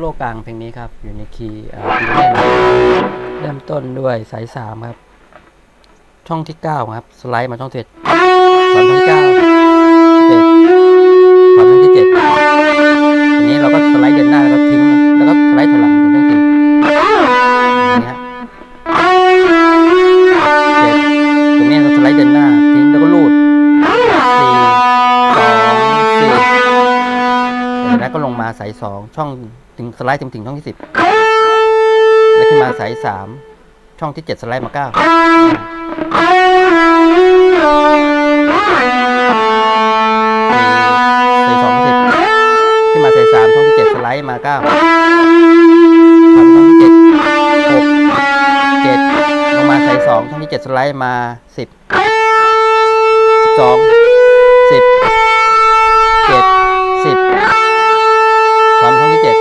โลกลางเพลงนี้ครับ อยู่ในคีย์อ่า B แน่เริ่มต้นด้วยสายสามครับ ช่องที่เก้าครับ สไลด์มาช่องเจ็ดความช่องที่เก้าเจ็ดความช่องที่เจ็ดทีนี้เราก็สไลด์เดินหน้าแล้วก็ทิ้ง แล้วก็สไลด์ถอยหลังถึงช่องสี่อย่างนี้ฮะเจ็ดตรงนี้เราสไลด์เดินหน้าทิ้งแล้วก็ลูดสี่สองสี่แล้วก็ลงมาสายสองช่อง ถึงสไลด์ถึงถึงช่องที่สิบแล้วขึ้นมาสายสามช่องที่เจ็ดสไลด์มาเก้าสายสองสิบขึ้นมาสายสามช่องที่เจ็ดสไลด์มาเก้าทำช่องที่เจ็ดหกเจ็ดลงมาสายสองช่องที่เจ็ดสไลด์มาสิบสิบสองสิบเจ็ดสิบความช่องที่เจ็ด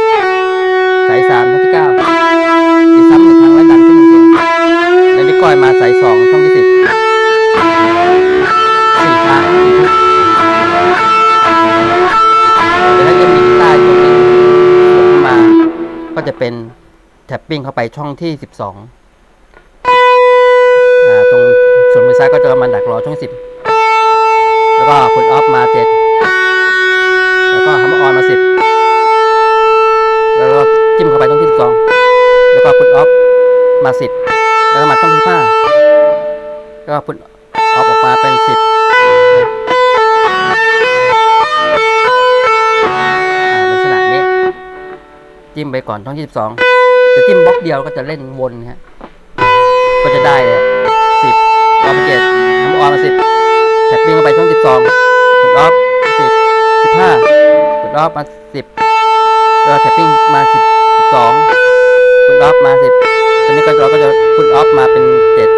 ก็จะเป็นแท็บปิ้งเข้าไปช่องที่ 12 ตรงส่วนมือซ้ายก็จะมาดักรอช่อง 10 แล้วก็พุทออฟมา 7 แล้วก็ฮัมออนมา 10 แล้วก็จิ้มเข้าไปช่องที่ 12 แล้วก็พุทออฟมา 10 แล้วก็มาช่องที่5แล้วก็พุทออฟออกมาเป็น 10 จิ้มไปก่อนช่องที่สิบสองจะจิ้มบล็อกเดียวก็จะเล่นวนฮะก็จะได้สิบออฟเจ็ดน้ำออนมาสิบแท็บปิ้งไปช่องสิบสองพุทออฟสิบสิบห้าพุทออฟมาสิบแล้วแท็ปปิ้งมาสิบสองคุณออฟมาสิบตอนนี้ก็เราก็จะคุณออฟมาเป็นเจ็ด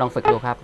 ลองฝึกดูครับ